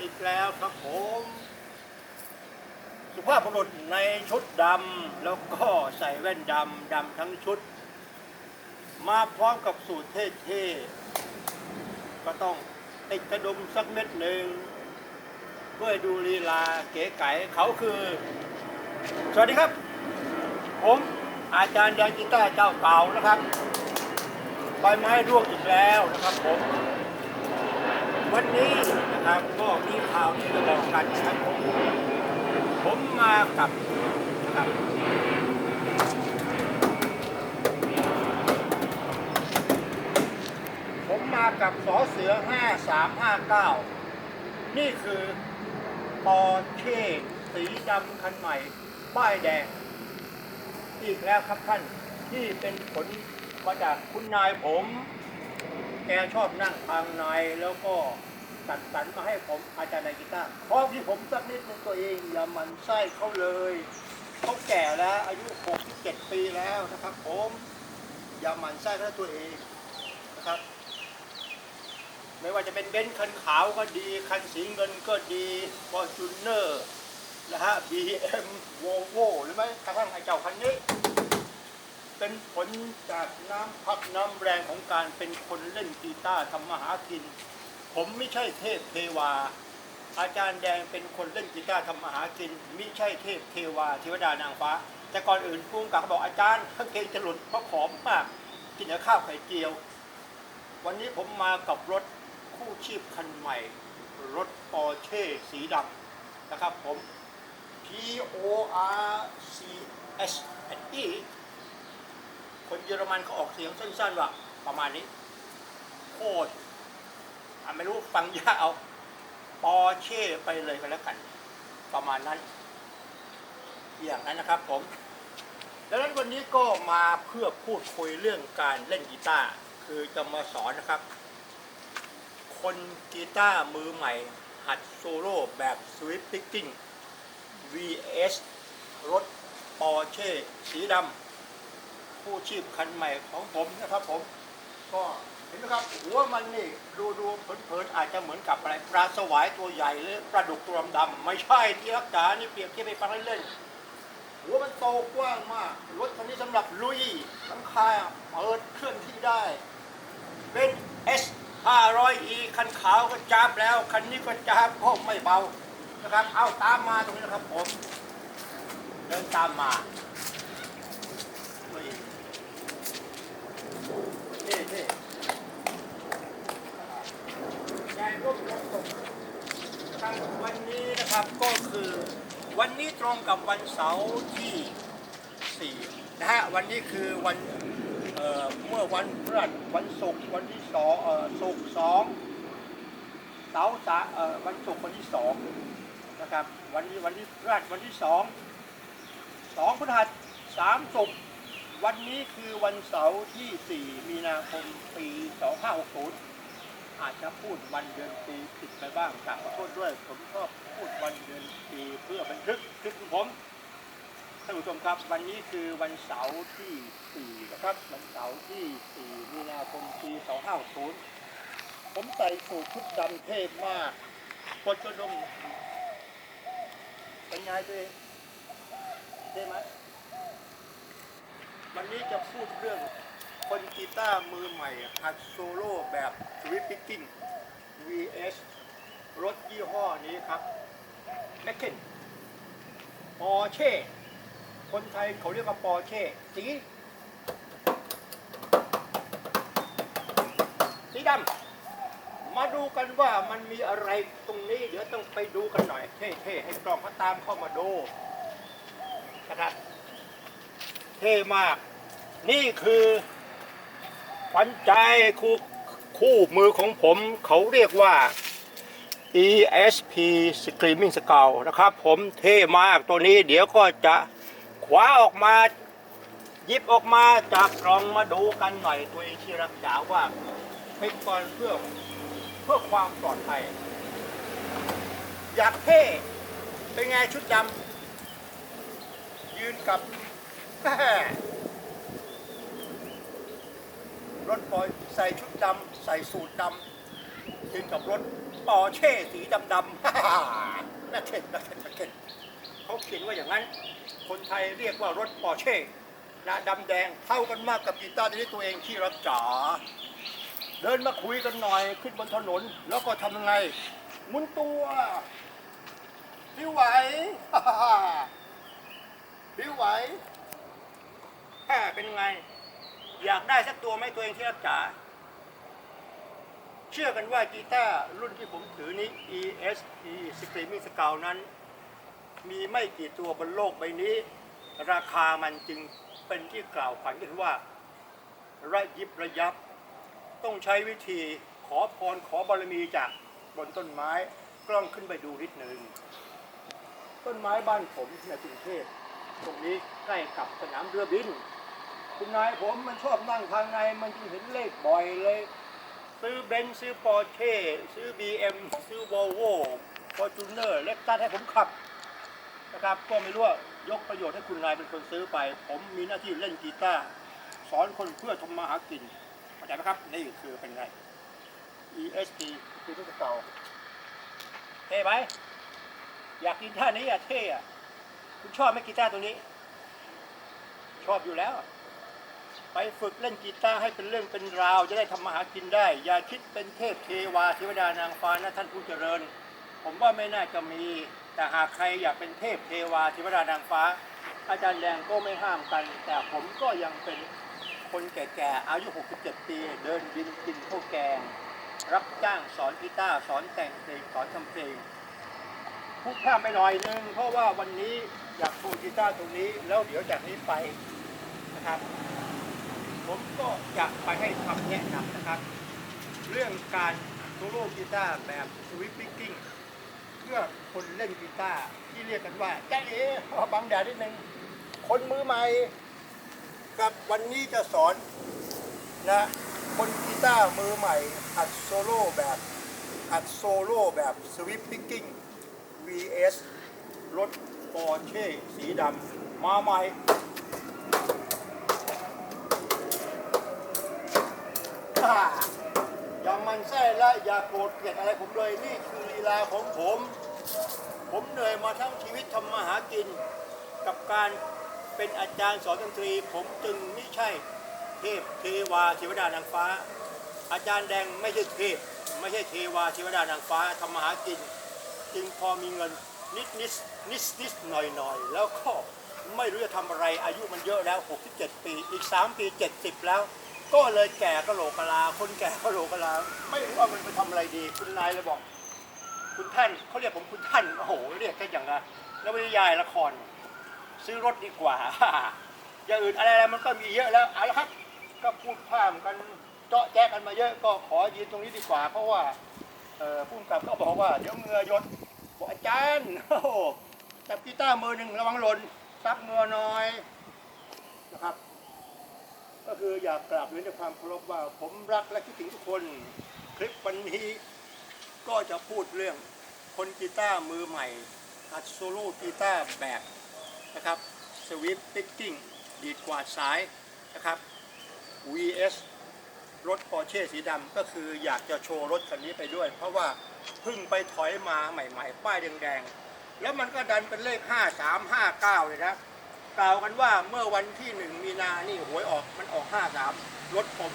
อีกแล้วครับผม สุภาพบุรุษในชุดดำแล้วก็ใส่แว่นดำดำทั้งชุด มาพร้อมกับสูตรเท่ๆ ก็ต้องติดกระดุมสักเม็ดหนึ่ง เพื่อดูลีลาเก๋ไก๋เขาคือ สวัสดีครับ ผมอาจารย์แดงกีตาร์เจ้าเก่านะครับใบไม้ร่วงอีกแล้วนะครับผม วันนี้นะครับก็มีข่าวที่จะบอกกันนะครับผมผมมากับนะครับผมมากับสอเสือ 5359 นี่คือปอเช่สีดำคันใหม่ ป้ายแดง อีกแล้วครับท่านที่เป็นผลมาจากคุณนายผม แกชอบนั่งทางในแล้วก็ตัดสรรมาให้ผมอาจารย์นายกีตาร์เพราะที่ผมสักนิดนึงตัวเองอย่ามันไส้เขาเลยเขาแก่แล้วอายุ67ปีแล้วนะครับผมอย่ามันไส้เขาตัวเองนะครับ ไม่ว่าจะเป็นเบนซ์คันขาวก็ดี คันสีเงินก็ดีฟอร์จูเนอร์นะฮะ BM Volvo หรือไม่กระทั่งไอ้เจ้าคันนี้ เป็นผลจากน้ำพักน้ำแรงของการเป็นคนเล่นกีตาร์ทำมาหากิน ผมไม่ใช่เทพเทวา อาจารย์แดงเป็นคนเล่นกีตาร์ทำมาหากินไมิใช่เทพเทวาเทวดานางฟ้า แต่ก่อนอื่นพุ่งกับบอกอาจารย์กางเกงจะหลุดเพราะผอมมากกินแต่ข้าวไข่เจียว วันนี้ผมมากับรถคู่ชีพคันใหม่ รถปอร์เช่สีดำนะครับผม P O R C S E คนเยอรมันเขาออกเสียงสั้นๆว่าประมาณนี้ โคตรอะไม่รู้ฟังยากเอา ปอร์เช่ไปเลยกันแล้วกัน ประมาณนั้น อย่างนั้นนะครับผมดังนั้นวันนี้ก็มาเพื่อพูดคุยเรื่องการเล่นกีตาร์คือจะมาสอนนะครับ คนกีตาร์มือใหม่ หัดโซโล่แบบสวิปปิ้ง vs รถปอร์เช่สีดำ ผู้ชีพคันใหม่ของผมนะครับผม ก็เห็นไหมครับหัวมันนี่ดูดูเผินๆอาจจะเหมือนกับอะไรปลาสวายตัวใหญ่หรือปลาดุกตัวดำๆไม่ใช่ที่รักษานี่เปรียบเทียบไปฟังเล่นๆหัวมันโตกว้างมากรถคันนี้สำหรับลุยหลังคาเปิดเคลื่อนที่ได้เป็น S 500 E คันขาวก็จับแล้วคันนี้ก็จับก็ไม่เบานะครับ เอาตามมาตรงนี้นะครับผม เดินตามมานี่นี่นี่ยายร่วมรถตกนะครับวันนี้นะครับก็คือ วันนี้ตรงกับวันเสาร์ที่ 4 นะฮะ วันนี้คือวันเอ่อเมื่อวันพฤหัสวันศุกร์วันที่สองเอ่อศุกร์สองเสาร์สาเอ่อวันศุกร์วันที่สองนะครับวันนี้วันที่พฤหัสวันที่สองสองพฤหัสสามศุกร์วันนี้คือวันเสาร์ที่สี่มีนาคมปีสองห้าหกศูนย์อาจจะพูดวันเดือนปีผิดไปบ้างกราบขอโทษด้วยผมชอบ พูดวันเดือนปีเพื่อบันทึกคลิปของผมท่านผู้ชมครับ วันนี้คือวันเสาร์ที่4นะครับวันเสาร์ที่4มีนาคมปี2560ผมใส่สูทชุดดำเท่มากกดกระดมเป็นไงตัวเองเท่ไหมวันนี้จะพูดเรื่องคนกีตาร์มือใหม่หัดโซโล่แบบสวิปปิกกิ้ง vs รถยี่ห้อนี้ครับ แมคเคนปอร์เช่ คนไทยเขาเรียกว่าปอร์เช่ สี สีดำ มาดูกันว่ามันมีอะไรตรงนี้ เดี๋ยวต้องไปดูกันหน่อย เท่ๆ ให้กล้องเขาตามเข้ามาดูนะครับเท่มาก นี่คือขวัญใจคู่คู่มือของผมเขาเรียกว่า ESP Screaming Skull นะครับ ผมเท่มากตัวนี้เดี๋ยวก็จะคว้าออกมาหยิบออกมาจากกล่องมาดูกันหน่อยตัวเองที่รักษาว่าเป็นก่อนเพื่อเพื่อความปลอดภัย อยากเท่เป็นไงชุดดำยืนกับรถปอยใส่ชุดดำใส่สูทดำ ยืนกับรถปอร์เช่สีดำดำน่าเท่น่าเท่น่าเท่เขาเขียนว่าอย่างนั้น คนไทยเรียกว่ารถปอร์เช่นะดำแดงเท่ากันมากกับกีตาร์ที่ตัวเองที่รักจ๋าเดินมาคุยกันหน่อยขึ้นบนถนน แล้วก็ทำยังไงมุนตัวพิวไหวพิวไหวแค่เป็นไง อยากได้สักตัวไหมตัวเองที่รักจ๋า เชื่อกันว่ากีตาร์รุ่นที่ผมถือนี้ ESE Screaming Skull นั้น มีไม่กี่ตัวบนโลกใบนี้ ราคามันจึงเป็นที่กล่าวขวัญกันว่า ระยิบระยับ ต้องใช้วิธีขอพรขอบารมีจากบนต้นไม้กล้องขึ้นไปดูนิดหนึ่ง ต้นไม้บ้านผมในกรุงเทพตรงนี้ใกล้กับสนามเรือบิน คุณนายผมมันชอบนั่งทางในมันจึงเห็นเลขบ่อยเลย ซื้อเบนซ์ซื้อปอร์เช่ซื้อ BM ซื้อวอลโว่ฟอร์จูเนอร์เล็กตัสให้ผมขับนะครับก็ไม่รู้ว่ายกประโยชน์ให้คุณนายเป็นคนซื้อไป ผมมีหน้าที่เล่นกีตาร์สอนคนเพื่อทำมาหากินเข้าใจไหมครับ นี่คือเป็นไง ESP คือทุกเก่าเท่ไหมอยากกินท่านี้อะเท่อะคุณชอบไหมกีตาร์ตัวนี้ ชอบอยู่แล้ว ไปฝึกเล่นกีตาร์ให้เป็นเรื่องเป็นราว จะได้ทำมาหากินได้ อย่าคิดเป็นเทพเทวาเทวดานางฟ้านะท่านผู้เจริญ ผมว่าไม่น่าจะมี แต่หากใครอยากเป็นเทพเทวาเทวดานางฟ้า อาจารย์แดงก็ไม่ห้ามกัน แต่ผมก็ยังเป็นคนแก่ๆ อายุ 67 ปี เดินดินกินข้าวแกง รับจ้างสอนกีตาร์สอนแต่งเพลงสอนทำเพลงพูดข้ามไปหน่อยนึงเพราะว่าวันนี้อยากโชว์กีตาร์ตรงนี้ แล้วเดี๋ยวจากนี้ไปนะครับ ผมก็จะไปให้คำแนะนำนะครับ เรื่องการโซโล่กีตาร์แบบสวิปปิ้กิ้งเพื่อคนเล่นกีตาร์ที่เรียกกันว่าแจ๊เอ๋ขอบังแดดนิดนึงคนมือใหม่กับวันนี้จะสอนนะคนกีตาร์มือใหม่อัดโซโล่แบบอัดโซโล่แบบสวิปปิ้กิ้ง vs รถปอร์เช่สีดำมาใหม่ อย่ามันไส้และอย่าโกรธเกลียดอะไรผมเลยนี่คือลีลาของผม ผมเหนื่อยมาทั้งชีวิตทำมาหากิน กับการเป็นอาจารย์สอนดนตรี ผมจึงไม่ใช่เทพเทวาเทวดานางฟ้า อาจารย์แดงไม่ใช่เทพ ไม่ใช่เทวาเทวดานางฟ้าทำมาหากิน จึงพอมีเงินนิดนิดนิดนิดหน่อยหน่อยแล้วก็ไม่รู้จะทำอะไรอายุมันเยอะแล้ว 67 ปี อีก 3 ปี 70 แล้ว ก็เลยแก่กะโหลกกะลา คนแก่กะโหลกกะลา ไม่รู้ว่ามันไปทำอะไรดี คุณนายเลยบอก คุณท่านเขาเรียกผมคุณท่านโอ้โหเรียกกันอย่างนะแล้ววิทยายละคร ซื้อรถดีกว่า อย่างอื่นอะไรๆมันก็มีเยอะแล้วเอาละครับ ก็พูดพร่ามกันเจาะแจ๊กกันมาเยอะก็ขอยืนตรงนี้ดีกว่า เพราะว่าเอ่อผู้กำกับก็บอกว่าเดี๋ยวเงือยศบอกอาจารย์โอ้โหจับกีตาร์มือหนึ่งระวังหล่นซับเงือหน่อยนะครับ ก็คืออยากกราบเรียนด้วยความเคารพว่า ผมรักและคิดถึงทุกคน คลิปวันนี้ก็จะพูดเรื่องคนกีตาร์มือใหม่อัดโซโล่กีตาร์แบบนะครับสวิปปิกกิ้งดีดกวาดสายนะครับ VS รถปอร์เช่สีดำก็คืออยากจะโชว์รถคันนี้ไปด้วย เพราะว่าเพิ่งไปถอยมาใหม่ ๆ ป้ายแดงๆ แล้วมันก็ดันเป็นเลข 5359 เลยนะ กล่าวกันว่าเมื่อวันที่หนึ่งมีนานี่หวยออกมันออก53รถผม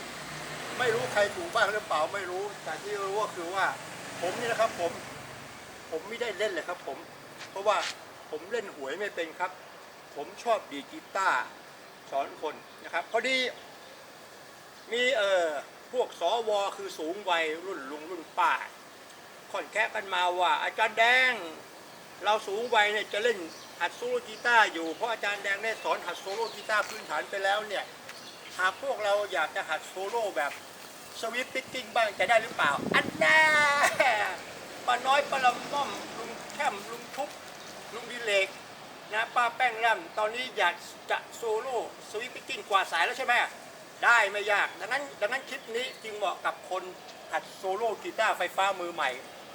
ไม่รู้ใครถูกบ้างหรือเปล่าไม่รู้ แต่ที่รู้ก็คือว่า ผมนี่นะครับผม ผมไม่ได้เล่นเลยครับ ผม เพราะว่าผมเล่นหวยไม่เป็นครับ ผมชอบดีกีตาร์สอนคนนะครับ พอดี มีเอ่อพวกสวคือสูงวัยรุ่นลุงรุ่นป้าค่อนแคะกันมาว่า อาจารย์แดง เราสูงวัยเนี่ยจะเล่น หัดโซโลกีตาร์อยู่เพราะอาจารย์แดงได้สอนหัดโซโลกีตาร์พื้นฐานไปแล้วเนี่ยหากพวกเราอยากจะหัดโซโล่แบบสวิปปิ้งบ้างจะได้หรือเปล่า อันแน่ป้าน้อยป้าลำม่อมลุงแคมลุงทุบลุงดิเลกนะป้าแป้งร่ำตอนนี้อยากจะโซโล่สวิปปิ้งกว่าสายแล้วใช่ไหมได้ไม่ยาก ดังนั้นดังนั้นคลิปนี้จึงเหมาะกับคนหัดโซโล่กีตาร์ไฟฟ้ามือใหม่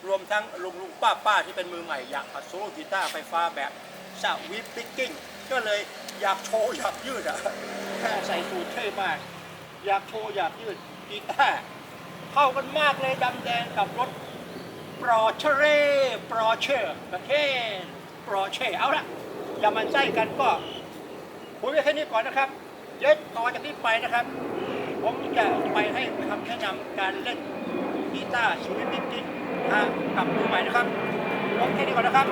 รวมทั้งลุงลุงป้าป้าที่เป็นมือใหม่อยากหัดโซโล่กีตาร์ไฟฟ้าแบบ สวิปปิกกิ้งก็เลยอยากโชว์อยากยืดอะแค่ใส่สูทเท่มาก อยากโชว์อยากยืดกีตาร์เข้ากันมากเลยดำแดงกับรถปรอเชเร่ปรอเชอร์ประเทศปรอเชเอาละอย่ามันไส้กันก็คุยไว้แค่นี้ก่อนนะครับเดี๋ยวต่อจากนี้ไปนะครับ ผมจะไปให้คำแนะนำการเล่นกีตาร์ชีวิตจริงๆกับมือใหม่นะครับผมแค่นี้ก่อนนะครับ